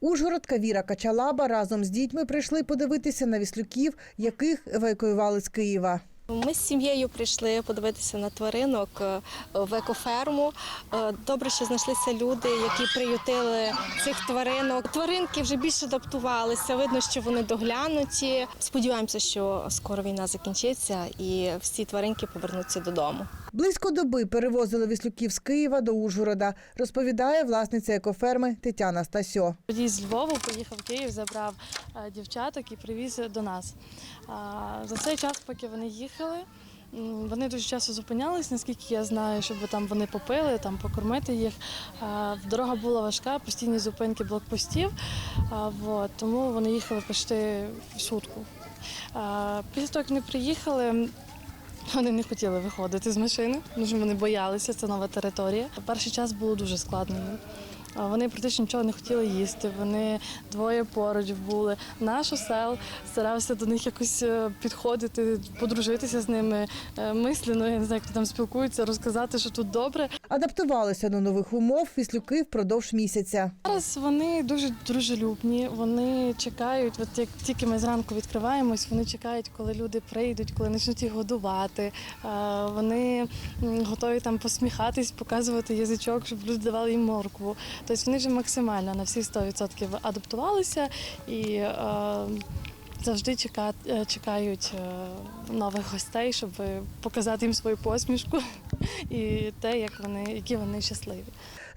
Ужгородка Віра Качалаба разом з дітьми прийшли подивитися на віслюків, яких евакуювали з Києва. Ми з сім'єю прийшли подивитися на тваринок е, в екоферму. Е, Добре, що знайшлися люди, які приютили цих тваринок. Тваринки вже більш адаптувалися. Видно, що вони доглянуті. Сподіваємося, що скоро війна закінчиться і всі тваринки повернуться додому. Близько доби перевозили віслюків з Києва до Ужгорода, розповідає власниця екоферми Тетяна Стасьо. Водій з Львову поїхав в Київ, забрав е, дівчаток і привіз до нас. За цей час, поки вони їхали, вони дуже часто зупинялись, наскільки я знаю, щоб там вони попили, там покормити їх. Дорога була важка, постійні зупинки блокпостів, тому вони їхали почти сутку. Після того, як вони приїхали, вони не хотіли виходити з машини, тому що вони боялися, це нова територія. Перший час було дуже складно. Вони практично нічого не хотіли їсти. Вони двоє поруч були. Наш осел старався до них якось е, підходити, подружитися з ними е, мислено. Я не знаю, як там спілкуються, розказати, що тут добре. Адаптувалися до нових умов віслюки впродовж місяця. Зараз вони дуже дружелюбні. Вони чекають, от як тільки ми зранку відкриваємось, вони чекають, коли люди прийдуть, коли почнуть їх годувати. Е, Вони готові там посміхатись, показувати язичок, щоб люди давали їм моркву. Тобто вони вже максимально на всі 100% адаптувалися і е, завжди е, чекають е, нових гостей, щоб показати їм свою посмішку і те, як вони, які вони щасливі.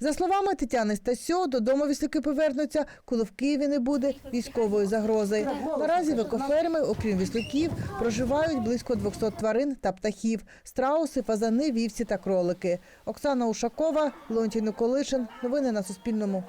За словами Тетяни Стасьо, додому віслюки повернуться, коли в Києві не буде військової загрози. Наразі в екоферми, окрім віслюків, проживають близько 200 тварин та птахів – страуси, фазани, вівці та кролики. Оксана Ушакова, Леонтій Николишин. Новини на Суспільному.